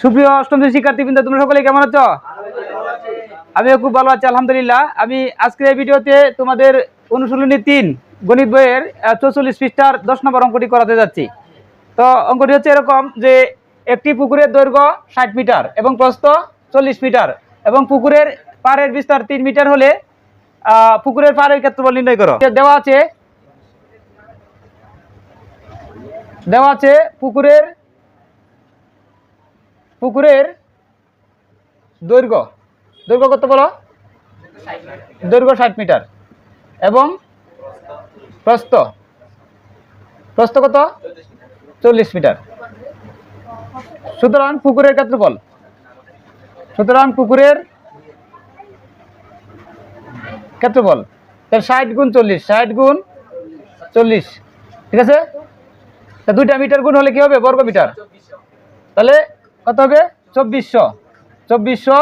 সুপ্রিয় অষ্টম শ্রেণির শিক্ষার্থীবৃন্দ, তোমরা সকলে কেমন আছো? আমিও খুব ভালো আছি, আলহামদুলিল্লাহ। আমি আজকের এই ভিডিওতে তোমাদের অনুশীলনী তিন, গণিত বইয়ের চৌচল্লিশ পৃষ্ঠার দশ নম্বর অঙ্কটি করাতে যাচ্ছি। তো অঙ্কটি হচ্ছে এরকম যে, একটি পুকুরের দৈর্ঘ্য ষাট মিটার এবং প্রস্থ চল্লিশ মিটার এবং পুকুরের পাড়ের বিস্তার তিন মিটার হলে পুকুরের পাড়ের ক্ষেত্রফল নির্ণয় করো। দেওয়া আছে দেওয়া আছে পুকুরের পুকুরের দৈর্ঘ্য। দৈর্ঘ্য কত বলো? দৈর্ঘ্য ষাট মিটার। এবং প্রস্থ? প্রস্থ কত? চল্লিশ মিটার। সুতরাং পুকুরের ক্ষেত্রফল। সুতরাং পুকুরের ক্ষেত্রফল। তাহলে ষাট গুণ চল্লিশ, ষাট গুণ চল্লিশ। ঠিক আছে? তা দুইটা মিটার গুণ হলে কি হবে? বর্গ মিটার তাহলে কত হবে? চব্বিশশো। চব্বিশশো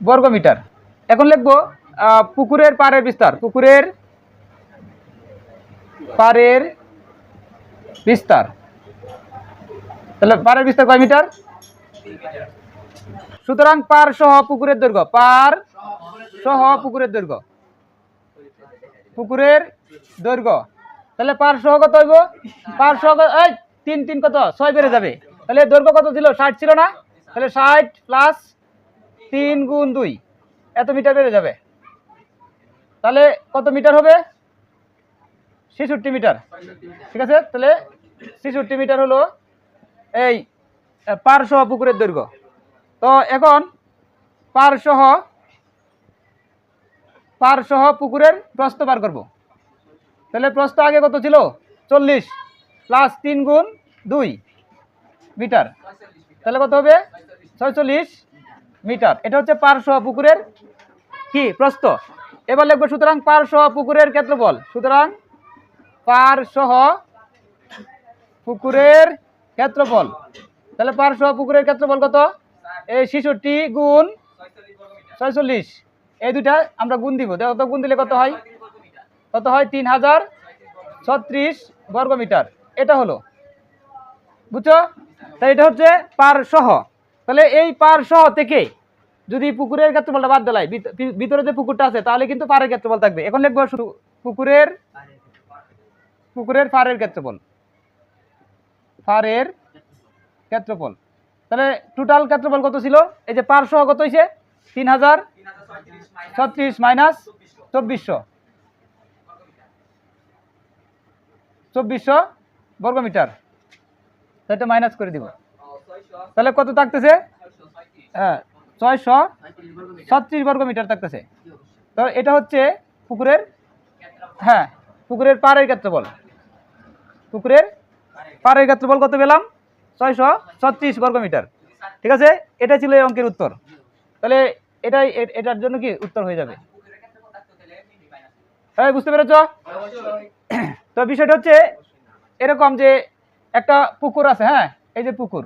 বর্গ মিটার। এখন লিখব পুকুরের পাড়ের বিস্তার। পুকুরের পাড়ের বিস্তার। তাহলে পাড়ের বিস্তার কয় মিটার? সুতরাং পার সহ পুকুরের দৈর্ঘ্য। পার সহ পুকুরের দৈর্ঘ্য। পুকুরের দৈর্ঘ্য। তাহলে পার সহ কত হইব? পার সহ এই, তিন তিন কত? ছয় বেড়ে যাবে। তাহলে দৈর্ঘ্য কত ছিল? ষাট ছিল না? তাহলে ষাট প্লাস তিন গুণ দুই এত মিটার বেড়ে যাবে। তাহলে কত মিটার হবে? ছেষট্টি মিটার। ঠিক আছে? তাহলে ছেষট্টি মিটার হলো এই আহ, পার সহ পুকুরের দৈর্ঘ্য। তো এখন পার সহ পার সহ পুকুরের প্রস্থ বার করব। তাহলে প্রস্থ আগে কত ছিল? চল্লিশ প্লাস তিন গুণ দুই। মিটার। তাহলে কত হবে? ছয়চল্লিশ মিটার। এটা হচ্ছে পার সহ পুকুরের কি? প্রস্থ। এবার লিখব, সুতরাং পার সহ পুকুরের ক্ষেত্রফল। সুতরাং পার সহ পুকুরের ক্ষেত্রফল। তাহলে পার সহ পুকুরের ক্ষেত্রফল কত? এই ছেষট্টি গুণ ছয়চল্লিশ। এই দুইটা আমরা গুণ দিব। দেখো, তো গুণ দিলে কত হয়? কত হয়? তিন হাজার ছত্রিশ বর্গ মিটার এটা হলো। বুঝছ? তাই এটা হচ্ছে পার সহ। তাহলে এই পার সহ থেকে যদি পুকুরের ক্ষেত্রফলটা বাদ দেয় ভিতরে যে পুকুরটা আছে, তাহলে কিন্তু পাড়ের ক্ষেত্রফল থাকবে। এখন লিখব শুধু পুকুরের পুকুরের ফারের ক্ষেত্রফল। ফারের ক্ষেত্রফল। তাহলে টোটাল ক্ষেত্রফল কত ছিল? এই যে পার সহ কত হয়েছে তিন হাজার ছত্রিশ মাইনাস চব্বিশশো। চব্বিশশো বর্গমিটার। এটা মাইনাস করে দিব। তাহলে কত থাকতেছে? হ্যাঁ ছয়শো ছত্রিশ বর্গ মিটার থাকতেছে। তো এটা হচ্ছে পুকুরের হ্যাঁ পুকুরের পাড়ের ক্ষেত্রফল। পুকুরের পাড়ের ক্ষেত্রফল কত পেলাম? ছয়শো ছত্রিশ বর্গ মিটার। ঠিক আছে? এটা ছিল এই অঙ্কের উত্তর। তাহলে এটাই, এটার জন্য কি উত্তর হয়ে যাবে? হ্যাঁ বুঝতে পেরেছ? তো বিষয়টা হচ্ছে এরকম যে একটা পুকুর আছে হ্যাঁ? এই যে পুকুর।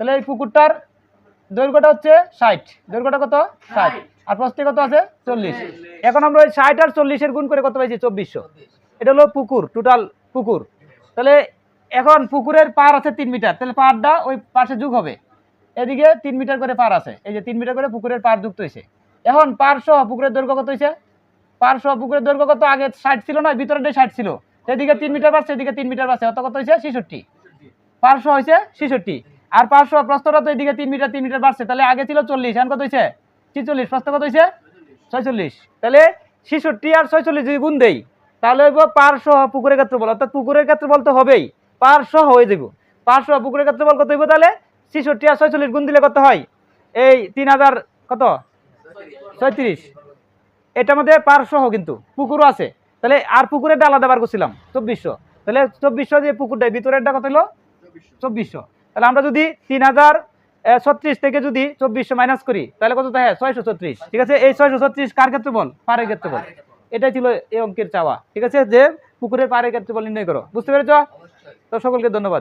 তাহলে এই পুকুরটার দৈর্ঘ্যটা হচ্ছে ষাট। দৈর্ঘ্যটা কত? ষাট। আর প্রস্থে কত আছে? চল্লিশ। এখন আমরা ওই ষাট আর চল্লিশের গুণ করে কত পাইছি? চব্বিশশো। এটা হলো পুকুর টোটাল পুকুর। তাহলে এখন পুকুরের পার আছে তিন মিটার। তাহলে পারটা ওই পাশে যুগ হবে। এদিকে তিন মিটার করে পার আছে। এই যে তিন মিটার করে পুকুরের পার যুক্ত হয়েছে। এখন পার সহ পুকুরের দৈর্ঘ্য কত হয়েছে? পার সহ পুকুরের দৈর্ঘ্য কত? আগে ষাট ছিল না ভিতরে ষাট ছিল। সেদিকে তিন মিটার বাড়ছে এদিকে তিন মিটার বাড়ছে। অত কত হয়েছে? ছেষট্টি। পার্শ্ব হয়েছে, ছেষট্টি। আর পার্শ্ব প্রস্তটা তো এদিকে তিন মিটার তিন মিটার বাড়ছে। তাহলে আগে ছিল চল্লিশ, এখন কত হয়েছে? ছিচল্লিশ। প্রস্ত কত হয়েছে? ছয়চল্লিশ। তাহলে ছেষট্টি আর ছয়চল্লিশ যদি গুণ দেই, তাহলে হইব পার্শ্ব পুকুরের ক্ষেত্রে ক্ষেত্রফল। অর্থাৎ পুকুরের ক্ষেত্রফল তো হবেই। পার্শ্ব হয়ে যাব পার্শ্ব পুকুরের ক্ষেত্রফল কত হইব তাহলে? ছেষট্টি আর ছয়চল্লিশ গুণ দিলে কত হয়? এই তিন হাজার কত? ছয়ত্রিশ। এটা মধ্যে পার্শ্ব কিন্তু। পুকুরও আছে। তাহলে আর পুকুরেরটা আলাদা বার করছিলাম, চব্বিশশো। তাহলে চব্বিশশো যে পুকুরটা ভিতরেরটা কত হলো? চব্বিশশো। তাহলে আমরা যদি তিন হাজার ছত্রিশ থেকে যদি চব্বিশশো মাইনাস করি, তাহলে কত হ্যাঁ ছয়শো ছত্রিশ। ঠিক আছে? এই ছয়শো ছত্রিশ কার ক্ষেত্রে বল পাড়ের ক্ষেত্রে বল এটাই ছিল এই অঙ্কের চাওয়া। ঠিক আছে? যে পুকুরের পাড়ের ক্ষেত্রে বল নির্ণয় করো। বুঝতে পেরেছ? তো সকলকে ধন্যবাদ।